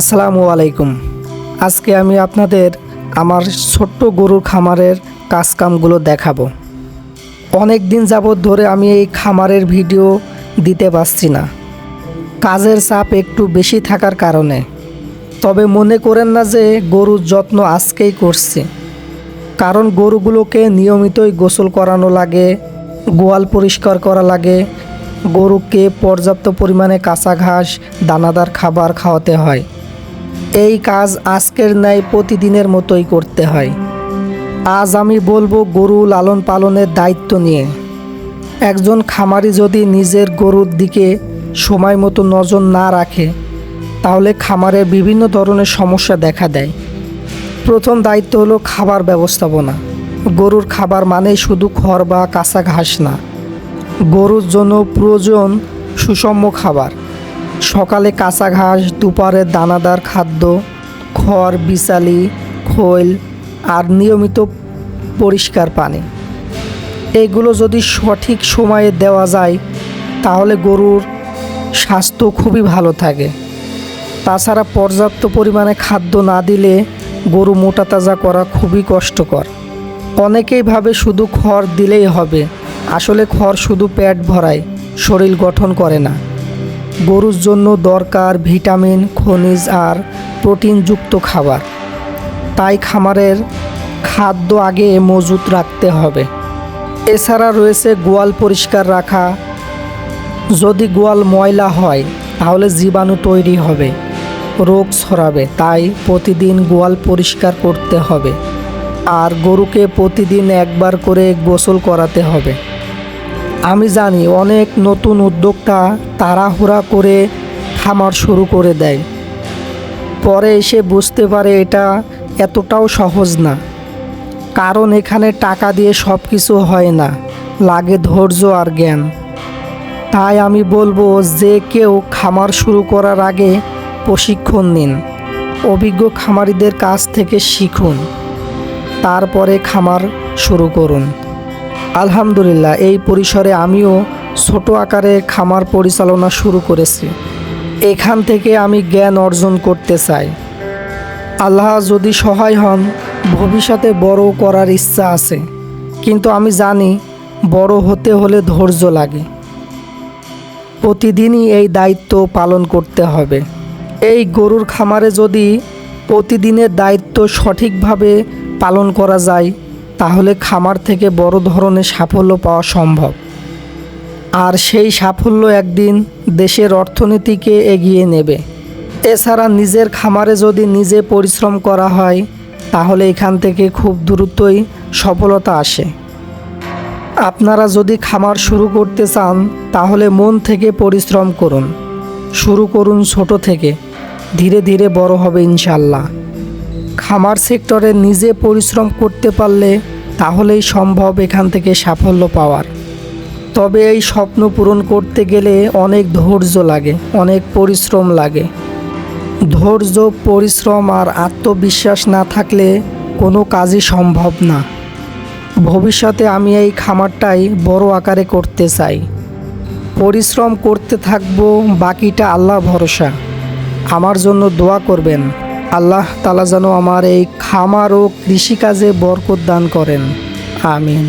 আসসালামু আলাইকুম। আজকে আমি আপনাদের আমার ছোট্ট গরুর খামারের কাজকামগুলো দেখাবো। অনেক দিন যাবৎ ধরে আমি এই খামারের ভিডিও দিতে পারছি না। কাজের চাপ একটু বেশি থাকার কারণে। তবে মনে করেন না যে গরুর যত্ন আজকেই করছি। কারণ গরুগুলোকে নিয়মিতই গোসল করানো লাগে, গোয়াল পরিষ্কার করা লাগে, গরুকে পর্যাপ্ত পরিমাণে কাঁচা ঘাস, দানাদার খাবার খাওয়াতে হয়। এই কাজ আজকের ন্যায় প্রতিদিনের মতোই করতে হয়। আজ আমি বলব গরু লালন পালনের দায়িত্ব নিয়ে। একজন খামারি যদি নিজের গরুর দিকে সময় মতো নজর না রাখে, তাহলে খামারে বিভিন্ন ধরনের সমস্যা দেখা দেয়। প্রথম দায়িত্ব হলো খাবার ব্যবস্থাপনা। গরুর খাবার মানেই শুধু খড় বা কাঁচা ঘাস না। গরুর জন্য প্রয়োজন সুষম খাবার। সকালে কাঁচা ঘাস, দুপুরে দানাদার খাদ্য, খড় বিচালি খৈল আর নিয়মিত পরিষ্কার পানি। এগুলো যদি সঠিক সময়ে দেওয়া যায়, তাহলে গরুর স্বাস্থ্য খুবই ভালো থাকে। তাছাড়া পর্যাপ্ত পরিমাণে খাদ্য না দিলে গরু মোটা তাজা করা খুবই কষ্টকর। অনেকেই ভাবে শুধু খড় দিলেই হবে। আসলে খড় শুধু পেট ভরায়, শরীর গঠন করে না। গরুর জন্য দরকার ভিটামিন, খনিজ আর প্রোটিনযুক্ত খাবার। তাই খামারের খাদ্য আগে মজুত রাখতে হবে। এছাড়া রয়েছে গোয়াল পরিষ্কার রাখা। যদি গোয়াল ময়লা হয়, তাহলে জীবাণু তৈরি হবে, রোগ ছড়াবে, তাই প্রতিদিন গোয়াল পরিষ্কার করতে হবে। আর গরুকে প্রতিদিন একবার করে গোসল করাতে হবে। আমি জানি অনেক নতুন উদ্যোক্তা তাড়াহুড়া করে খামার শুরু করে দেয়। পরে এসে বুঝতে পারে এটা এতটাও সহজ না। কারণ এখানে টাকা দিয়ে সব কিছু হয় না, লাগে ধৈর্য আর জ্ঞান। তাই আমি বলব যে কেউ খামার শুরু করার আগে প্রশিক্ষণ নিন, অভিজ্ঞ খামারিদের কাছ থেকে শিখুন, তারপরে খামার শুরু করুন। আলহামদুলিল্লাহ, এই পরিসরে আমিও ছোট আকারে খামার পরিচালনা শুরু করেছি। এখান থেকে আমি জ্ঞান অর্জন করতে চাই। আল্লাহ যদি সহায় হন, ভবিষ্যতে বড় করার ইচ্ছা আছে। কিন্তু আমি জানি, বড় হতে হলে ধৈর্য লাগে। প্রতিদিনই এই দায়িত্ব পালন করতে হবে। এই গরুর খামারে যদি প্রতিদিনের দায়িত্ব সঠিকভাবে পালন করা যায় তাহলে খামার থেকে বড় ধরনের সাফল্য পাওয়া সম্ভব। আর সেই সাফল্য একদিন দেশের অর্থনীতিকে এগিয়ে নেবে। এছাড়া নিজের খামারে যদি নিজে পরিশ্রম করা হয়, তাহলে এখান থেকে খুব দ্রুতই সফলতা আসে। আপনারা যদি খামার শুরু করতে চান, তাহলে মন থেকে পরিশ্রম করুন। শুরু করুন ছোট থেকে। ধীরে ধীরে বড় হবে ইনশাল্লাহ খামার সেক্টরে নিজে পরিশ্রম করতে পারলে তাহলেই সম্ভব এখান থেকে সাফল্য পাওয়ার। তবে এই স্বপ্ন পূরণ করতে গেলে অনেক ধৈর্য লাগে, অনেক পরিশ্রম লাগে। ধৈর্য, পরিশ্রম আর আত্মবিশ্বাস না থাকলে কোনো কাজই সম্ভব না। ভবিষ্যতে আমি এই খামারটাই বড় আকারে করতে চাই। পরিশ্রম করতে থাকব, বাকিটা আল্লাহ ভরসা। আমার জন্য দোয়া করবেন। আল্লাহ তালা যেন আমার এই খামার ও কৃষিকাজে বরকত দান করেন। আমিন।